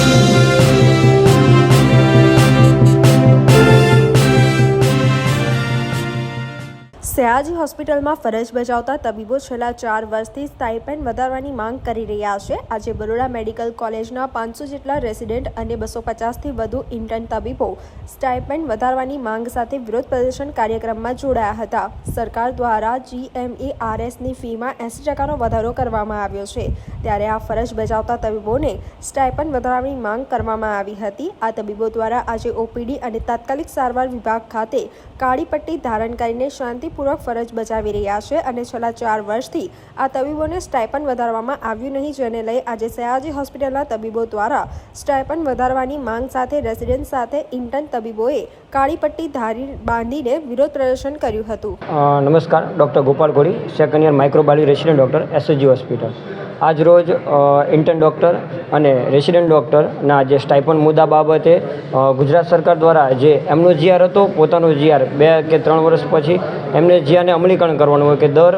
Thank you. Sayaji હોસ્પિટલમાં ફરજ બજાવતા તબીબો છેલ્લા ચાર વર્ષથી સ્ટાઇપેન્ડ વધારવાની માંગ કરી રહ્યા છે. આજે બરોડા મેડિકલ કોલેજના પાંચસો જેટલા રેસિડેન્ટ અને બસો પચાસથી વધુ ઇન્ટર્ન તબીબો સ્ટાઇપેન્ડ વધારવાની માંગ સાથે વિરોધ પ્રદર્શન કાર્યક્રમમાં જોડાયા હતા. સરકાર દ્વારા જીએમઈઆરએસની ફીમાં એંસી ટકાનો વધારો કરવામાં આવ્યો છે. ત્યારે આ ફરજ બજાવતા તબીબોને સ્ટાઇપેન્ડ વધારવાની માંગ કરવામાં આવી હતી. આ તબીબો દ્વારા આજે ઓપીડી અને તાત્કાલિક સારવાર વિભાગ ખાતે કાળી પટ્ટી ધારણ કરીને શાંતિપૂર્વક ફરજ બજાવી રહ્યા છે અને છેલ્લા ચાર વર્ષથી આ તબીબોને સ્ટાઇપન વધારવામાં આવ્યું નહીં, જેને લઈ આજે સયાજી હોસ્પિટલના તબીબો દ્વારા સ્ટાઇપન વધારવાની માંગ સાથે રેસિડેન્ટ સાથે ઇન્ટર્ન તબીબોએ કાળી પટ્ટી ધારી બાંધીને વિરોધ પ્રદર્શન કર્યું હતું. નમસ્કાર, doctor Gopal Ghodi, second year microbiology resident doctor SSG hospital. આજ રોજ ઇન્ટર્ન ડૉક્ટર અને રેસિડેન્ટ ડૉક્ટરના જે સ્ટાઇપન્ડ મુદ્દા બાબતે ગુજરાત સરકાર દ્વારા જે એમનો જીઆર હતો, પોતાનો જીઆર બે કે ત્રણ વર્ષ પછી એમને જીઆરને અમલીકરણ કરવાનું હોય કે દર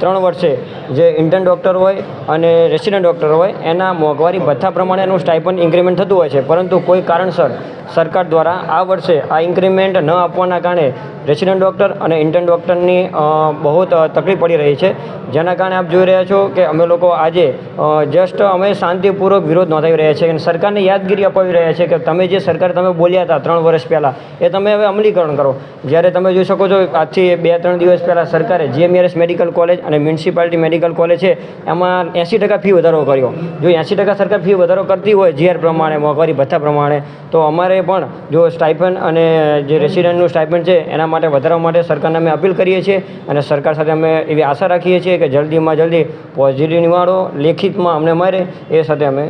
ત્રણ વર્ષે જે ઇન્ટર્ન ડૉક્ટર હોય અને રેસિડેન્ટ ડૉક્ટર હોય, એના મોંઘવારી ભથ્થા પ્રમાણે એનું સ્ટાઇપન્ડ ઇન્ક્રીમેન્ટ થતું હોય છે. પરંતુ કોઈ કારણસર સરકાર દ્વારા આ વર્ષે આ ઇન્ક્રીમેન્ટ ન આપવાના કારણે રેસિડેન્ટ ડૉક્ટર અને ઇન્ટર્ન ડૉક્ટરની બહુ તકલીફ પડી રહી છે. જેના કારણે આપ જોઈ રહ્યા છો કે અમે લોકો આજે જસ્ટ અમે શાંતિપૂર્વક વિરોધ નોંધાવી રહ્યા છીએ અને સરકારને યાદગીરી અપાવી રહ્યા છીએ કે તમે જે સરકાર તમે બોલ્યા હતા ત્રણ વર્ષ પહેલાં, એ તમે હવે અમલીકરણ કરો. જ્યારે તમે જોઈ શકો છો, આજથી બે ત્રણ દિવસ પહેલાં સરકારે જીએમઆરએસ મેડિકલ કોલેજ અને મ્યુનિસિપાલિટી મેડિકલ કોલેજ છે, એમાં એંસી ટકા ફી વધારો કર્યો. જો એંસી ટકા સરકાર ફી વધારો કરતી હોય જીઆર પ્રમાણે, મોંઘવારી ભથ્થા પ્રમાણે, તો અમારે પણ જો સ્ટાઇપન્ડ અને જે રેસિડન્ટનું સ્ટાઇપન્ડ છે, એના માટે વધારવા માટે સરકારને અમે અપીલ કરીએ છીએ અને સરકાર સાથે અમે એવી આશા રાખીએ છીએ કે જલ્દીમાં જલ્દી પોઝિટિવ નિવાડો લેખિતમાં અમને મળે, એ સાથે અમે